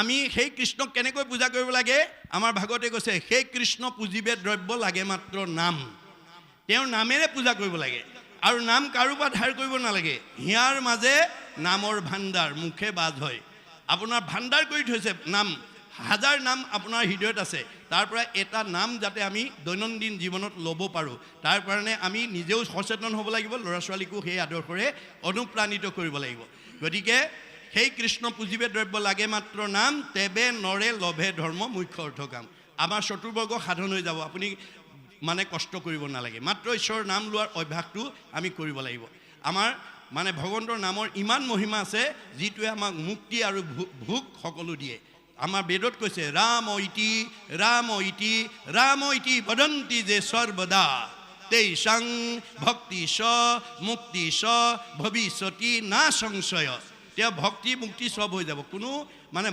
আমি সেই কৃষ্ণক কেনেকৈ পূজা কৰিব লাগে? আমাৰ ভাগৱতে কৈছে, সেই কৃষ্ণ পুজিবে দ্ৰব্য লাগে মাত্ৰ নাম। তেওঁৰ নামেৰে পূজা কৰিব লাগে। আৰু নাম কাৰোবাৰ ধাৰ কৰিব নালাগে। হিয়াৰ মাজে নামৰ ভাণ্ডাৰ, মুখে বাজ হয়। আপোনাৰ ভাণ্ডাৰ কৰি থৈছে নাম। হাজাৰ নাম আপোনাৰ হৃদয়ত আছে। তাৰ পৰা এটা নাম যাতে আমি দৈনন্দিন জীৱনত ল'ব পাৰোঁ। তাৰ কাৰণে আমি নিজেও সচেতন হ'ব লাগিব। ল'ৰা ছোৱালীকো সেই আদৰ্শৰে অনুপ্ৰাণিত কৰিব লাগিব। গতিকে সেই কৃষ্ণ পুজিবে দ্ৰব্য লাগে মাত্ৰ নাম, তেবে নৰে লভে ধৰ্ম মুখ্য অৰ্থ কাম আমাৰ চতুৰ্বৰ্গ সাধন হৈ যাব, আপুনি মানে কষ্ট কৰিব নালাগে। মাত্ৰ ঈশ্বৰৰ নাম লোৱাৰ অভ্যাসটো আমি কৰিব লাগিব। আমাৰ মানে ভগৱন্তৰ নামৰ ইমান মহিমা আছে, যিটোৱে আমাক মুক্তি আৰু ভোগ সকলো দিয়ে। আমাৰ বেদত কৈছে, ৰাম ইতি ৰাম ইতি ৰাম ইতি বদন্তি যে সৰ্বদা। তেইসাং ভক্তি স মুক্তি স ভৱিষ্যতি না সংশয় তেওঁ ভক্তি মুক্তি চব হৈ যাব। কোনো মানে